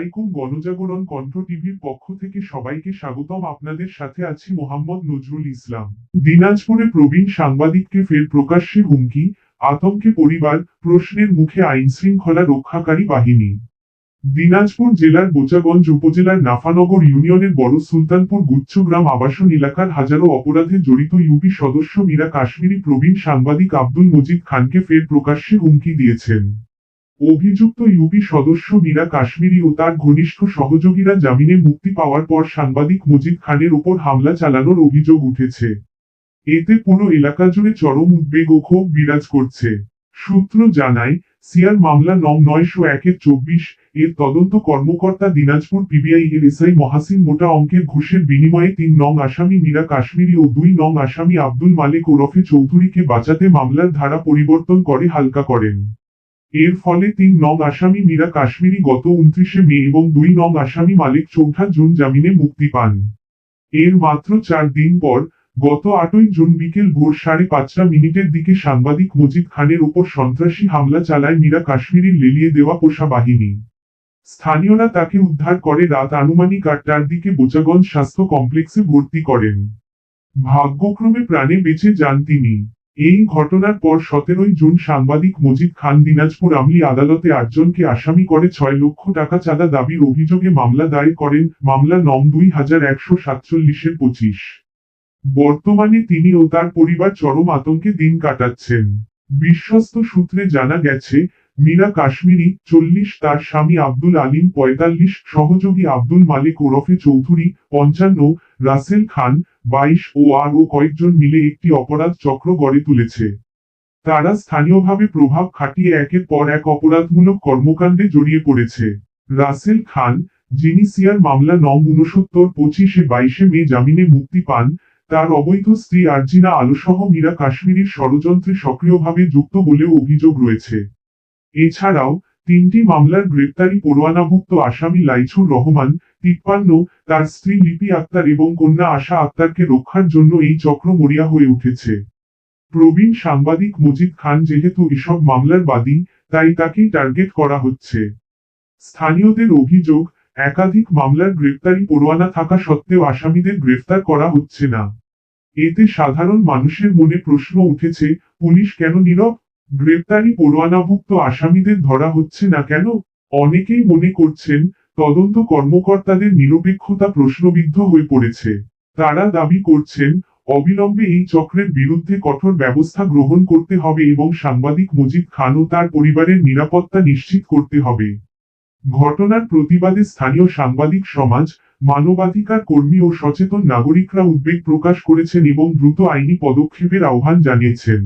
আলাইকুম গণজাগরণ কণ্ঠ টিভির পক্ষ থেকে সবাইকে স্বাগতম। আপনাদের সাথে আছি মোহাম্মদ নজরুল ইসলাম। দিনাজপুরে প্রবীণ সাংবাদিককে ফের প্রকাশ্যে হুমকি, আতঙ্কে পরিবার, প্রশ্নের মুখে আইনশৃঙ্খলা রক্ষাকারী বাহিনী। দিনাজপুর জেলার বোচাগঞ্জ উপজেলার নাফানগর ইউনিয়নের বড় সুলতানপুর গুচ্ছগ্রাম আবাসন এলাকার হাজারো অপরাধে জড়িত ইউপি সদস্য মীরা কাশ্মীরি প্রবীণ সাংবাদিক আব্দুল মজিদ খানকে ফের প্রকাশ্যে হুমকি দিয়েছেন। অভিযুক্ত ইউপি সদস্য মীরা কাশ্মীরি ও তার ঘনিষ্ঠ সহযোগীরা জামিনে মুক্তি পাওয়ার পর সাংবাদিক মজিদ খানের ওপর হামলা চালানোর অভিযোগ উঠেছে। এতে পুরো এলাকা জুড়ে চরম উদ্বেগ ও ক্ষোভ বিরাজ করছে। সূত্র জানায়, সিআর মামলা নং নয়শো একের চব্বিশ এর তদন্ত কর্মকর্তা দিনাজপুর পিবিআই এর এসআই মহাসিন মোটা অঙ্কের ঘুষের বিনিময়ে তিন নং আসামি মীরা কাশ্মীরি ও দুই নং আসামি আব্দুল মালেক ওরফে চৌধুরীকে বাঁচাতে মামলার ধারা পরিবর্তন করে হালকা করেন। এর ফলে তিন নং আসামি মীরা কাশ্মীরি গত উনত্রিশে মে এবং দুই নং আসামি মালিক চৌঠা জুন জামিনে মুক্তি পান। এর মাত্র চার দিন পর, গত আটই জুন বিকেল ভোর সাড়ে পাঁচটা মিনিটের দিকে সাংবাদিক মজিদ খানের ওপর সন্ত্রাসী হামলা চালায় মীরা কাশ্মীরির লেলিয়ে দেওয়া পোষা বাহিনী। স্থানীয়রা তাকে উদ্ধার করে রাত আনুমানিক আটটার দিকে বোচাগঞ্জ স্বাস্থ্য কমপ্লেক্সে ভর্তি করেন। ভাগ্যক্রমে প্রাণে বেঁচে যান তিনি। এই ঘটনার পর সতেরোই জুন সাংবাদিক মজিদ খান দিনাজপুর আমলি আদালতে আটজনকে আসামি করে ছয় লক্ষ টাকা চাঁদা দাবির অভিযোগে মামলা দায়ের করেন মামলা নং দুই হাজার একশো সাতচল্লিশের পঁচিশ। বর্তমানে তিনি ও তার পরিবার চরম আতঙ্কে দিন কাটাচ্ছেন। বিশ্বস্ত সূত্রে জানা গেছে মীরা কাশ্মীরি, চল্লিশ, তার স্বামী আব্দুল আলিম, পঁয়তাল্লিশ, সহযোগী আব্দুল মালিক ওরফে চৌধুরী, পঞ্চান্ন, রাসেল খান, বাইশ, ও আরও কয়েকজন মিলে একটি অপরাধ চক্র গড়ে তুলেছে। তারা স্থানীয়ভাবে প্রভাব খাটিয়ে একের পর এক অপরাধমূলক কর্মকাণ্ডে জড়িয়ে পড়েছে। রাসেল খান, যিনি সিয়ার মামলা নং উনসত্তর পঁচিশে, বাইশে মে জামিনে মুক্তি পান, তার অবৈধ স্ত্রী আর্জিনা আলোসহ মীরা কাশ্মীরের ষড়যন্ত্রে সক্রিয়ভাবে যুক্ত বলেও অভিযোগ রয়েছে। এছাড়াও, তিনটি মামলার গ্রেপ্তারি পরোয়ানাভুক্ত আসামি লাইছুর রহমান, তিপ্পান্ন, তার স্ত্রী লিপি আক্তার এবং কন্যা আশা আক্তারকে রক্ষার জন্য এই চক্র মরিয়া হয়ে উঠেছে। প্রবীণ সাংবাদিক মজিদ খান, যেহেতু এসব মামলার বাদী, তাই তাকেই টার্গেট করা হচ্ছে। স্থানীয়দের অভিযোগ, একাধিক মামলার গ্রেপ্তারি পরোয়ানা থাকা সত্ত্বেও আসামিদের গ্রেফতার করা হচ্ছে না। এতে সাধারণ মানুষের মনে প্রশ্ন উঠেছে, পুলিশ কেন নীরব? গ্রেপ্তারি পরোয়ানাভুক্ত আসামিদের ধরা হচ্ছে না কেন? অনেকেই মনে করছেন, তদন্ত কর্মকর্তাদের নিরপেক্ষতা প্রশ্নবিদ্ধ হয়ে পড়েছে। তারা দাবি করছেন, অবিলম্বে এই চক্রের বিরুদ্ধে কঠোর ব্যবস্থা গ্রহণ করতে হবে এবং সাংবাদিক মজিদ খান ও তার পরিবারের নিরাপত্তা নিশ্চিত করতে হবে। ঘটনার প্রতিবাদে স্থানীয় সাংবাদিক সমাজ, মানবাধিকার কর্মী ও সচেতন নাগরিকরা উদ্বেগ প্রকাশ করেছেন এবং দ্রুত আইনি পদক্ষেপের আহ্বান জানিয়েছেন।